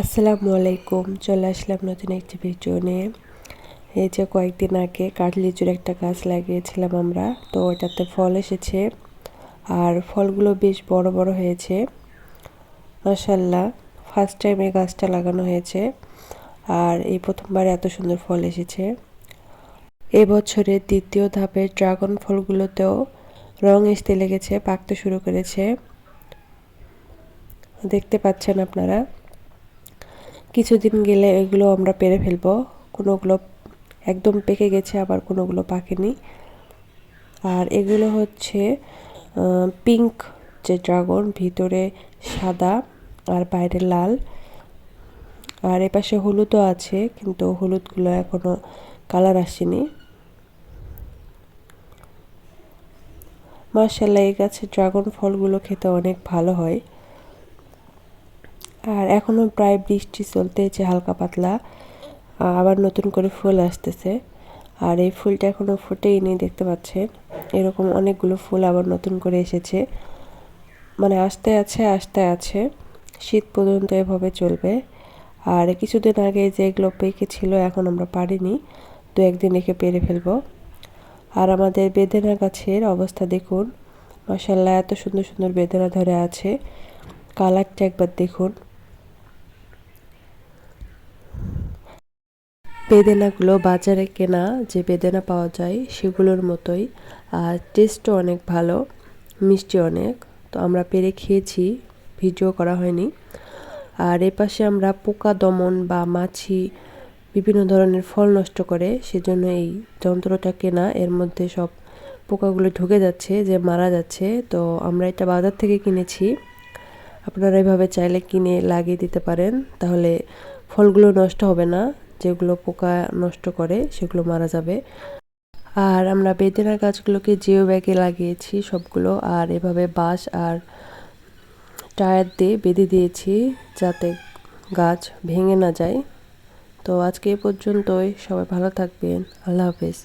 আসসালামু আলাইকুম। চলে আসলাম নতুন একটি ভিডিও নিয়ে। এই যে কয়েকদিন আগে কাঠলিচুর একটা গাছ লাগিয়েছিলাম আমরা, তো ওটাতে ফল এসেছে। আর ফলগুলো বেশ বড় বড় হয়েছে। মাসাল্লাহ ফার্স্ট টাইম এই গাছটা লাগানো হয়েছে। আর এই প্রথমবার এত সুন্দর ফল এসেছে। এবছরের দ্বিতীয় ধাপের ড্রাগন ফলগুলোতেও রং আসতে লেগেছে, পাকতে শুরু করেছে। দেখতে পাচ্ছেন আপনারা। কিছুদিন গেলে এগুলো আমরা পেরে ফেলব। কোনোগুলো একদম পেকে গেছে, আবার কোনোগুলো পাকেনি। আর এগুলো হচ্ছে পিঙ্ক যে ড্রাগন, ভিতরে সাদা আর বাইরে লাল। আর এপাশে হলুদও আছে, কিন্তু হলুদগুলো এখনও কালার আসেনি। মার্শাল্লাহ এই গাছের ড্রাগন ফলগুলো খেতে অনেক ভালো হয়। আর এখনও প্রায় বৃষ্টি চলতেছে, হালকা পাতলা। আবার নতুন করে ফুল আসতেছে। আর এই ফুলটা এখনও ফুটেই নেই দেখতে পাচ্ছেন? এরকম অনেকগুলো ফুল আবার নতুন করে এসেছে। মানে আসতে আছে আসতে আছে। শীত পর্যন্ত এভাবে চলবে। আর কিছুদিন আগে যেগুলো পেকে ছিল, এখন আমরা পারিনি। দু একদিন রেখে পেরে ফেলব। আর আমাদের বেদেনা গাছের অবস্থা দেখুন। মশাল্লা এত সুন্দর সুন্দর বেদেনা ধরে আছে। কালারটা একবার দেখুন। বেদেনাগুলো বাজারে কেনা যে বেদেনা পাওয়া যায়, সেগুলোর মতোই। আর টেস্টও অনেক ভালো, মিষ্টি অনেক। তো আমরা পেরে খেয়েছি, ভিডিও করা হয়নি। আর এপাশে আমরা পোকা দমন বা মাছি বিভিন্ন ধরনের ফল নষ্ট করে, সেজন্য এই যন্ত্রটা কেনা, এর মধ্যে সব পোকাগুলো ঢুকে যাচ্ছে, যে মারা যাচ্ছে। তো আমরা এটা বাজার থেকে কিনেছি। আপনারা এভাবে চাইলে কিনে লাগিয়ে দিতে পারেন, তাহলে ফলগুলো নষ্ট হবে না। যেগুলো পোকা নষ্ট করে, সেগুলো মারা যাবে। আর আমরা বেদেনা গাছগুলোকে জিও ব্যাগে লাগিয়েছি সবগুলো, আর এভাবে বাঁশ আর টায়ার দিয়ে বেঁধে দিয়েছি যাতে গাছ ভেঙে না যায়। তো আজকে এ পর্যন্তই। সবাই ভালো থাকবেন। আল্লাহ হাফেজ।